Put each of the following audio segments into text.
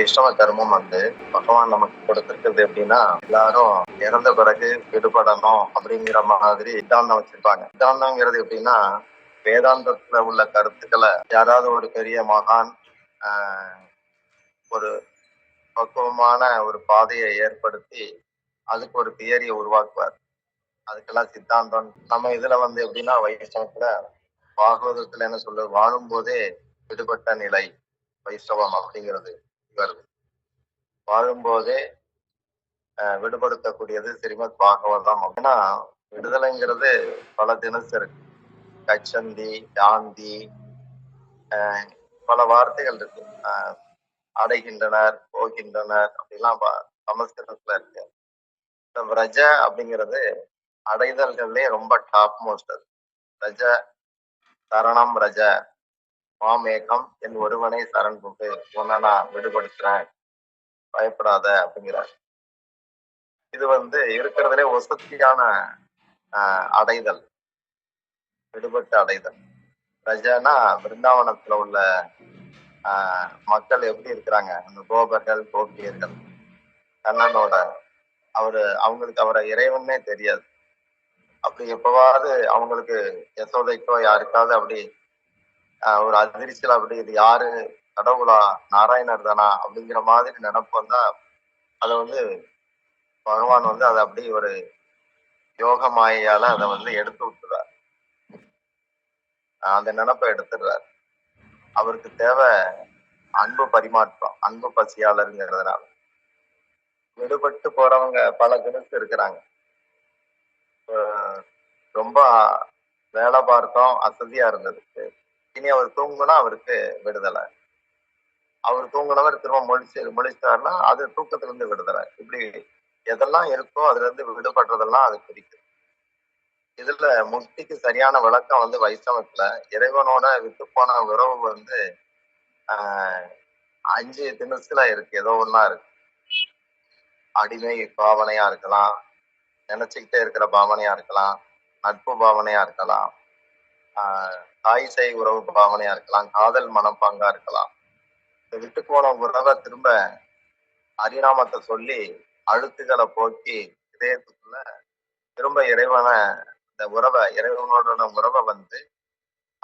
வைஷ்ணவ தர்மம் வந்து பகவான் நமக்கு கொடுத்திருக்கிறது எப்படின்னா எல்லாரும் இறந்த பிறகு விடுபடணும் அப்படிங்கிற மாதிரி சித்தாந்தம் வச்சிருப்பாங்க. சித்தாந்தங்கிறது எப்படின்னா வேதாந்தத்துல உள்ள கருத்துக்களை யாராவது ஒரு பெரிய மகான் ஒரு பக்குவமான ஒரு பாதையை ஏற்படுத்தி அதுக்கு ஒரு தியரியை உருவாக்குவார். அதுக்கெல்லாம் சித்தாந்தம். நம்ம இதுல வந்து எப்படின்னா வைஷ்ணவத்துல பாகவதத்துல என்ன சொல்றது? வாழும் போதே விடுபட்ட நிலை வைஷ்ணவம் அப்படிங்கிறது. வருது வாழும்போதே விடுபடுத்தக்கூடியது ஸ்ரீமத் பாகவதம் ஏன்னா விடுதலைங்கிறது பல தினசு இருக்கு. கச்சந்தி காந்தி அஹ், பல வார்த்தைகள் இருக்கு. அஹ், அடைகின்றனர் போகின்றனர் அப்படிலாம் சமஸ்கிருதத்துல இருக்கு. இந்த விரஜ அப்படிங்கிறது அடைதல்கள்லயே ரொம்ப டாப் மோஸ்ட் அது. ரஜ சரணம் ரஜ மாமேகம் என் ஒருவனை சரண் கொண்டு உன்னை நான் விடுபடுத்துறேன். பயப்படாத அப்படிங்கிறார். இது வந்து இருக்கிறதுலே வசதியான ஆஹ், அடைதல். விடுபட்டு அடைதல். ரஜனா பிருந்தாவனத்துல உள்ள ஆஹ், மக்கள் எப்படி இருக்கிறாங்க? அந்த கோபர்கள் கோபியர்கள் கண்ணனோட அவரு அவங்களுக்கு அவரை இறைவனே தெரியாது. அப்படி எப்பவாவது அவங்களுக்கு யசோதைக்கோ யாருக்காவது அப்படி ஒரு அதிர்ச்சியில் அப்படி இது யாரு கடவுளா நாராயணர் தானா அப்படிங்கிற மாதிரி நினப்பு வந்தா அதை வந்து பகவான் வந்து அதை அப்படி ஒரு யோக மாயால அதை வந்து எடுத்து விட்டுறார். அந்த நினப்பை எடுத்துடுறார். அவருக்கு தேவை அன்பு பரிமாற்றம் அன்பு பசியாளருங்கிறதுனால. விடுபட்டு போறவங்க பல தினசு இருக்கிறாங்க. ரொம்ப வேலை பார்த்தோம் அசதியா இருந்ததுக்கு இனி அவர் தூங்குனா அவருக்கு விடுதலை. அவர் தூங்குனவர் திரும்ப முழிச்சு முழிச்சாருன்னா அது தூக்கத்துல இருந்து விடுதலை. இப்படி எதெல்லாம் இருக்கோ அதுல இருந்து விடுபடுறதெல்லாம் அது குறிக்குது இதுல முக்திக்கு சரியான விளக்கம் வந்து வைஷ்ணவத்துல இறைவனோட விட்டு போன உறவு வந்து ஆஹ் அஞ்சு தினசுல இருக்கு. ஏதோ ஒன்னா இருக்கு. அடிமை பாவனையா இருக்கலாம். நினைச்சுக்கிட்டே இருக்கிற பாவனையா இருக்கலாம். நட்பு பாவனையா இருக்கலாம். தாய் செய் உறவு பாவனையா இருக்கலாம் காதல் மனப்பாங்கா இருக்கலாம். இந்த விட்டு போன உறவை திரும்ப அரிநாமத்தை சொல்லி அழுத்துகளை போக்கி இதயத்துக்குள்ள திரும்ப இறைவனை இந்த உறவை இறைவனோட உறவை வந்து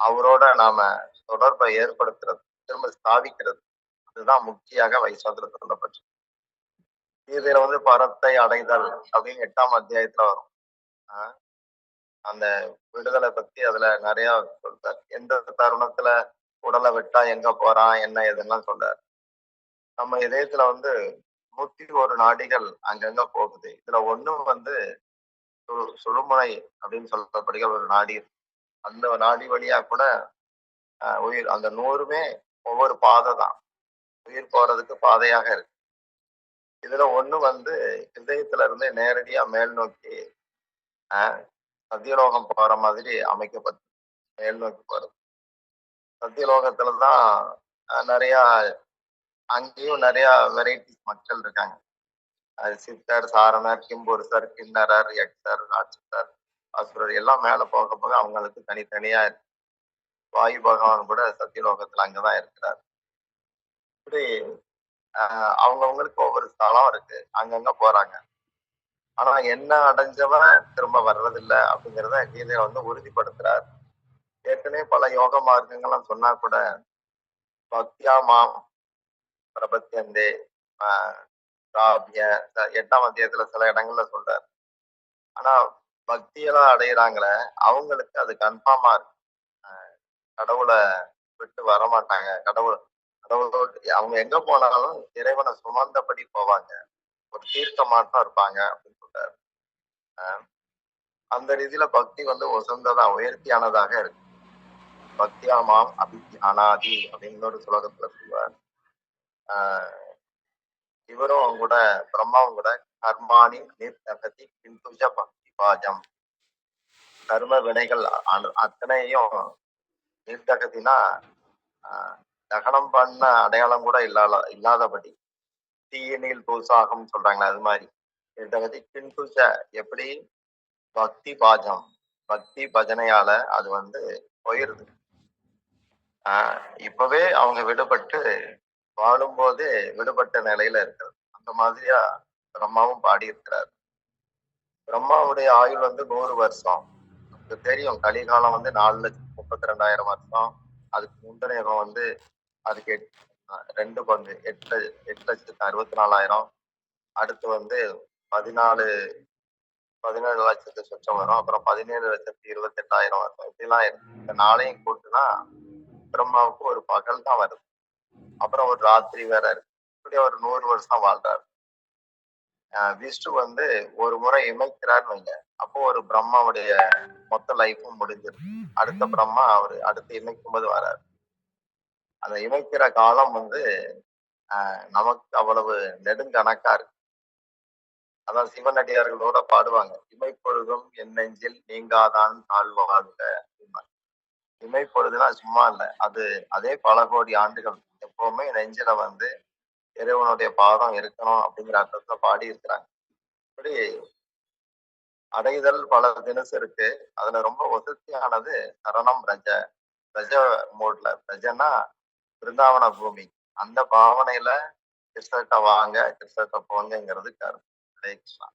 அவரோட நாம தொடர்பை ஏற்படுத்துறது திரும்ப ஸ்தாபிக்கிறது. அதுதான் முக்கியாக வைசாந்திர சொல்லப்பட்டு இதுல வந்து பரத்தை அடைதல் அப்படின்னு எட்டாம் அத்தியாயத்துல வரும். ஆஹ் அந்த விடுதலை பத்தி அதுல நிறைய சொல்றார். எந்த தருணத்துல உடலை விட்டா எங்க போறான் என்ன இதெல்லாம் சொல்றாரு. நம்ம இதயத்துல வந்து நூத்தி ஒரு நாடிகள் அங்கங்க போகுது. இதுல ஒண்ணும் வந்து சு- சுழுமுனை அப்படின்னு சொல்லப்படுகிற ஒரு நாடி இருக்கு. அந்த நாடி வழியா கூட உயிர் அந்த நூறுமே ஒவ்வொரு பாதை தான். உயிர் போறதுக்கு பாதையாக இருக்கு. இதுல ஒண்ணு வந்து இதயத்துல இருந்து நேரடியா மேல் நோக்கி ஆஹ், சத்தியலோகம் போற மாதிரி அமைக்கப்பட்டு மேல் நோக்கி போறது. சத்தியலோகத்துல தான் நிறையா நிறைய அங்கேயும் நிறைய வெரைட்டிஸ் மக்கள் இருக்காங்க. அது சித்தர் சாரணர் கிம்புருசர் கிண்ணரர் யக்ஷர் ராட்சசர் அசுரர் எல்லாம் மேல போக போக அவங்களுக்கு தனித்தனியா இருக்கு. வாயு பகவான் கூட சத்தியலோகத்துல அங்கதான் இருக்கிறார். இப்படி அவங்கவுங்களுக்கு ஒவ்வொரு ஸ்தலம் இருக்கு. அங்கங்க போறாங்க. ஆனா என்ன அடைஞ்சவன் திரும்ப வர்றதில்ல அப்படிங்கிறத கீதையில வந்து உறுதிப்படுத்துறார். ஏற்கனவே பல யோக மார்க்கங்கள்லாம் சொன்னா கூட பக்தியா மாம் பிரபத்தியந்தே ஆஹ் ச- எட்டாம் அத்தியத்துல சில இடங்கள்ல சொல்றார். ஆனா பக்தியெல்லாம் அடையிறாங்களே அவங்களுக்கு அது கன்ஃபார்மா இருக்கு. கடவுளை விட்டு வர மாட்டாங்க கடவுள் கடவுளோடு அவங்க எங்க போனாலும் இறைவனை சுமந்தபடி போவாங்க. ஒரு தீர்க்க இருப்பாங்க அப்படின்னு சொல்றாரு. ஆஹ் அந்த ரீதியில பக்தி வந்து உசந்ததா உயர்த்தியானதாக இருக்கு. பக்தியாமாம் அபி அனாதி அப்படின்னு ஒரு சுலகத்துல சொல்லுவார். ஆஹ் இவரும் கூட பிரம்மாவும் கூட கர்மானி நிர்தகதி கிந்துஜ பக்தி பாஜம். கர்ம வினைகள் அத்தனையும் நிர்தகத்தினா ஆஹ், தகனம் பண்ண அடையாளம் கூட இல்லாத இல்லாதபடி தீயணியில் தூசாகம் சொல்றாங்க அது மாதிரி. நிர்தகதி கிந்துஜ எப்படி? பக்தி பாஜம். பக்தி பஜனையால அது வந்து போயிருது. ஆஹ் இப்பவே அவங்க விடுபட்டு வாழும்போதே விடுபட்ட நிலையில இருக்கிறது. அந்த மாதிரியா பிரம்மாவும் பாடியிருக்கிறார். பிரம்மாவுடைய ஆயுள் வந்து நூறு வருஷம். நமக்கு தெரியும் கலிகாலம் வந்து நாலு லட்சத்தி முப்பத்தி ரெண்டாயிரம் வருஷம். அதுக்கு முந்தின வந்து அதுக்கு ரெண்டு பங்கு. எட்டு எட்டு லட்சத்து அறுபத்தி நாலாயிரம் அடுத்து வந்து பதினாலு பதினேழு லட்சத்து சொச்சம் வரும். அப்புறம் பதினேழு லட்சத்தி இருபத்தி எட்டாயிரம் வரும். இப்படிலாம் இந்த நாளையும் கூட்டுனா பிரம்மாவுக்கு ஒரு பகல் தான் வருது. அப்புறம் ஒரு ராத்திரி வேற இருக்கு. இப்படி ஒரு நூறு வருஷம் வாழ்றாரு. விஷ்ணு வந்து ஒரு முறை இமைக்கிறார்னு வைங்க. அப்போ ஒரு பிரம்மாவுடைய மொத்த லைஃபும் முடிஞ்சிருக்கு அடுத்த பிரம்மா அவர் அடுத்து இமைக்கும் போது வராரு. அந்த இமைக்கிற காலம் வந்து நமக்கு அவ்வளவு நெடுங்கணக்கா இருக்கு. அதான் சிவனடியார்களோட பாடுவாங்க இமைப்பொழுதும் என் நெஞ்சில் நீங்காதான் தாழ்வாங்க இமைப்பொழுதுனா சும்மா இல்ல அது அதே பல கோடி ஆண்டுகள் எப்பவுமே நெஞ்சில வந்து இறைவனுடைய பாதம் இருக்கணும் அப்படிங்கிற அர்த்தத்துல பாடி இருக்கிறாங்க. இப்படி அடைதல் பல தினசு இருக்கு. அதுல ரொம்ப வசதியானது சரணம் ரஜ ரஜ மோட்ல ரஜனா பிருந்தாவன பூமி அந்த பாவனையில கிருஷ்ணர்கிட்ட வாங்க கிருஷ்ணர்கிட்ட போங்கிறது கருத்து. ஹரே கிருஷ்ணா.